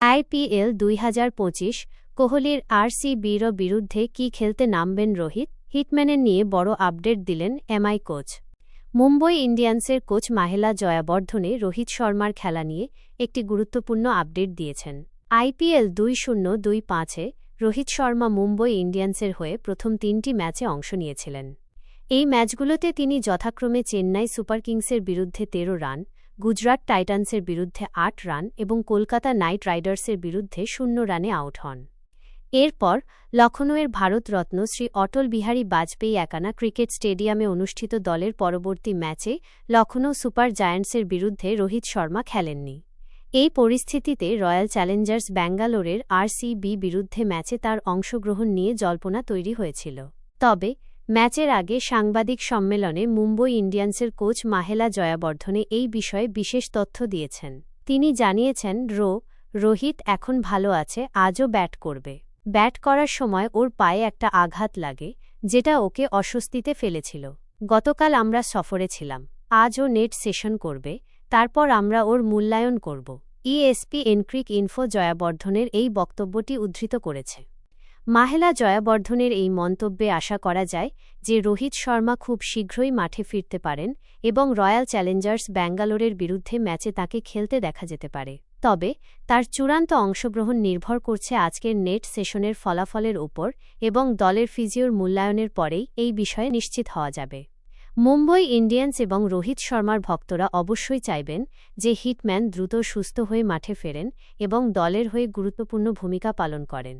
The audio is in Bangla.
আইপিএল দুই হাজার পঁচিশ, কোহলির আরসিবির বিরুদ্ধে কি খেলতে নামবেন রোহিত? হিটম্যানের নিয়ে বড় আপডেট দিলেন এমআই কোচ। মুম্বই ইন্ডিয়ান্সের কোচ মাহেলা জয়াবর্ধনে রোহিত শর্মার খেলা নিয়ে একটি গুরুত্বপূর্ণ আপডেট দিয়েছেন। আইপিএল দুই শূন্য দুই পাঁচে রোহিত শর্মা মুম্বই ইন্ডিয়ান্সের হয়ে প্রথম তিনটি ম্যাচে অংশ নিয়েছিলেন। এই ম্যাচগুলোতে তিনি যথাক্রমে চেন্নাই সুপার কিংসের বিরুদ্ধে তেরো রান গুজরাট টাইটান্সের বিরুদ্ধে আট রান এবং কলকাতা নাইট রাইডার্সের বিরুদ্ধে শূন্য রানে আউট হন। এরপর লখনৌয়ের ভারতরত্ন শ্রী অটল বিহারী বাজপেয়ী একানা ক্রিকেট স্টেডিয়ামে অনুষ্ঠিত দলের পরবর্তী ম্যাচে লখনৌ সুপার জায়ান্টসের বিরুদ্ধে রোহিত শর্মা খেলেননি। এই পরিস্থিতিতে রয়্যাল চ্যালেঞ্জার্স ব্যাঙ্গালোরের আরসিবি বিরুদ্ধে ম্যাচে তার অংশগ্রহণ নিয়ে জল্পনা তৈরি হয়েছিল। তবে ম্যাচের আগে সাংবাদিক সম্মেলনে মুম্বই ইন্ডিয়ান্সের কোচ মাহেলা জয়াবর্ধনে এই বিষয়ে বিশেষ তথ্য দিয়েছেন। তিনি জানিয়েছেন, রো, রোহিত এখন ভালো আছে, আজও ব্যাট করবে। ব্যাট করার সময় ওর পায়ে একটা আঘাত লাগে, যেটা ওকে অস্বস্তিতে ফেলেছিল। গতকাল আমরা সফরে ছিলাম। আজও নেট সেশন করবে, তারপর আমরা ওর মূল্যায়ন করব। ইএসপি এনক্রিক ইনফো জয়াবর্ধনের এই বক্তব্যটি উদ্ধৃত করেছে। মাহেলা জয়াবর্ধনের এই মন্তব্যে আশা করা যায় যে রোহিত শর্মা খুব শীঘ্রই মাঠে ফিরতে পারেন এবং রয়্যাল চ্যালেঞ্জার্স ব্যাঙ্গালোরের বিরুদ্ধে ম্যাচে তাকে খেলতে দেখা যেতে পারে। তবে, তার চূড়ান্ত অংশগ্রহণ নির্ভর করছে আজকের নেট সেশনের ফলাফলের ওপর এবং দলের ফিজিওর মূল্যায়নের পরেই এই বিষয়ে নিশ্চিত হওয়া যাবে। মুম্বই ইন্ডিয়ান্স এবং রোহিত শর্মার ভক্তরা অবশ্যই চাইবেন যে হিটম্যান দ্রুত সুস্থ হয়ে মাঠে ফেরেন এবং দলের হয়ে গুরুত্বপূর্ণ ভূমিকা পালন করেন।